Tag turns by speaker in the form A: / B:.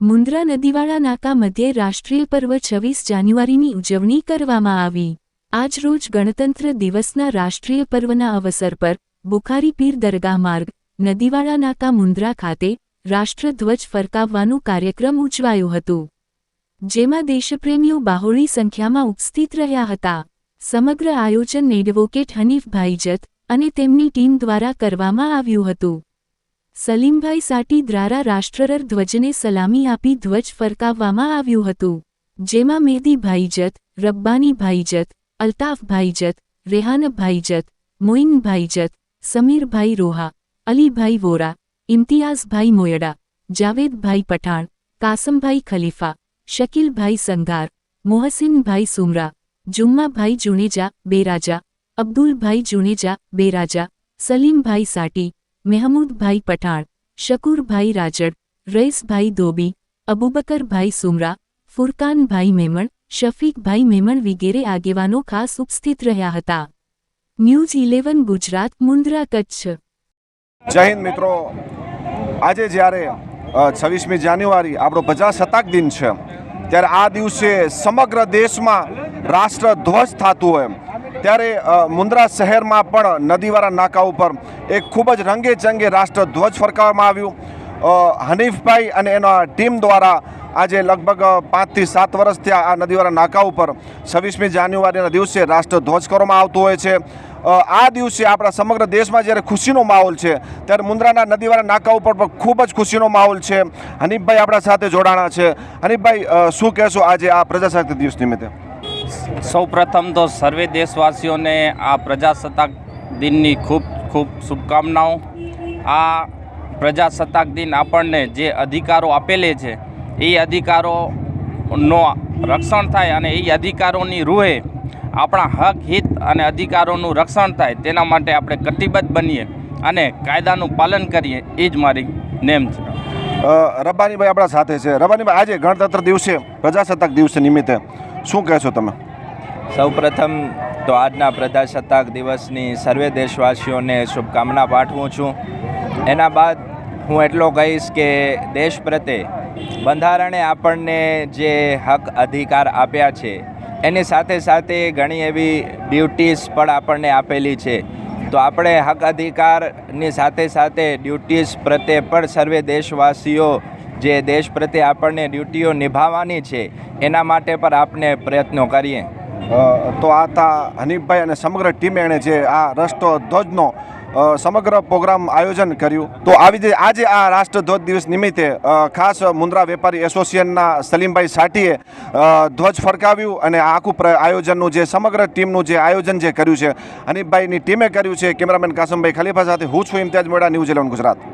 A: મુન્દ્રા નદીવાળા નાકા મધ્યે રાષ્ટ્રીય પર્વ છવ્વીસ જાન્યુઆરીની ઉજવણી કરવામાં આવી. આજરોજ ગણતંત્ર દિવસના રાષ્ટ્રીય પર્વના અવસર પર બુખારી પીર દરગાહ માર્ગ, નદીવાળા નાકા મુન્દ્રા ખાતે રાષ્ટ્રધ્વજ ફરકાવવાનું કાર્યક્રમ ઉજવાયું હતું. જેમાં દેશપ્રેમીઓ બાહોળી સંખ્યામાં ઉપસ્થિત રહ્યા હતા. સમગ્ર આયોજન એડવોકેટ હનીફ ભાઈજત અને તેમની ટીમ દ્વારા કરવામાં આવ્યું હતું. સલીમભાઈ સાટી દ્વારા રાષ્ટ્રર ધ્વજને સલામી આપી ધ્વજ ફરકાવવામાં આવ્યું હતું. જેમાં મેહદી ભાઈજત રબ્બાની ભાઈજત અલ્તાફભાઈ જત રેહાન ભાઈજત મોઇન જત, સમીરભાઈ રોહા, અલીભાઈ વોરા, ઇમ્તિયાઝભાઈ મોયડા, જાવેદભાઈ પઠાણ, કાસમભાઈ ખલીફા, શકીલભાઈ સંઘાર, મોહસિનભાઈ સુમરા જુમ્માભાઈ જુનેજા, બેરાજા, અબ્દુલભાઈ જુનેજા, બેરાજા, સલીમભાઈ સાટી, મહેમૂદભાઈ પઠાણ, શકુરભાઈ રાજડ, રઈસભાઈ ધોબી, અબુબકરભાઈ સુમરા, ફુરકાનભાઈ મેમણ, શફીકભાઈ મેમણ વિગેરે આગેવાનો ખાસ ઉપસ્થિત રહ્યા હતા. News eleven Gujarat, Mundra Kutch.
B: જય હિન્દ મિત્રો. આજે જ્યારે છવ્વીસમી જાન્યુઆરી આપણો પ્રજાસત્તાક દિન છે. ત્યારે આ દિવસે સમગ્ર દેશમાં રાષ્ટ્રધ્વજ થતું હોય ત્યારે મુન્દ્રા શહેરમાં પણ નદીવાળા નાકા ઉપર એક ખૂબ જ રંગે ચંગે રાષ્ટ્રધ્વજ ફરકાવવામાં આવ્યું. હનીફભાઈ અને એના ટીમ દ્વારા આજે લગભગ પાંચથી સાત વર્ષ થયા આ નદીવાળા નાકા ઉપર છવ્વીસમી જાન્યુઆરીના દિવસે રાષ્ટ્રધ્વજ કરવામાં આવતું હોય છે. આ દિવસે આપણા સમગ્ર દેશમાં જ્યારે ખુશીનો માહોલ છે, ત્યારે મુન્દ્રાના નદીવાળા નાકા ઉપર પણ ખૂબ જ ખુશીનો માહોલ છે. હનીફભાઈ આપણા સાથે જોડાણા છે. હનીફભાઈ શું કહેશો આજે આ પ્રજાસત્તાક દિવસ નિમિત્તે?
C: સૌ પ્રથમ તો સર્વે દેશવાસીઓને આ પ્રજાસત્તાક દિનની ખૂબ ખૂબ શુભકામનાઓ. આ પ્રજાસત્તાક દિન આપણને જે અધિકારો આપેલે છે એ અધિકારોનો રક્ષણ થાય અને એ અધિકારોની રૂહે આપણા હક હિત અને અધિકારોનું રક્ષણ થાય તેના માટે આપણે કટિબદ્ધ બનીએ અને કાયદાનું પાલન કરીએ એ જ મારી નેમ છે.
B: રબાનીભાઈ આપણા સાથે છે. રબાનીભાઈ આજે ગણતંત્ર દિવસે પ્રજાસત્તાક દિવસ નિમિત્તે. શું કહેશો તમે?
D: સૌપ્રથમ તો આજના પ્રજાસત્તાક દિવસની સર્વે દેશવાસીઓને શુભકામના પાઠવું છું. એના બાદ હું એટલો કહીશ કે દેશ પ્રત્યે બંધારણે આપણને જે હક અધિકાર આપ્યા છે એની સાથે સાથે ઘણી એવી ડ્યુટીઝ પણ આપણને આપેલી છે. તો આપણે હક અધિકારની સાથે સાથે ડ્યુટીઝ પ્રત્યે પણ સર્વે દેશવાસીઓ જે દેશ પ્રત્યે આપણને ડ્યુટીઓ નિભાવવાની છે એના માટે પણ આપણે પ્રયત્નો કરીએ.
B: તો આ હતા હનીફભાઈ અને સમગ્ર ટીમે એણે જે આ રસ્તો અ, સમગ્ર પ્રોગ્રામ આયોજન કર્યું. તો આવી રીતે આજે આ રાષ્ટ્રધ્વજ દિવસ નિમિત્તે ખાસ મુન્દ્રા વેપારી એસોસિએશનના સલીમભાઈ સાટીએ ધ્વજ ફરકાવ્યું અને આખું આયોજનનું જે સમગ્ર ટીમનું જે આયોજન જે કર્યું છે, હનીફભાઈની ટીમે કર્યું છે. કેમેરામેન કાસમભાઈ ખલીફા સાથે હું છું Imtiyaz Moda, news eleven Gujarat.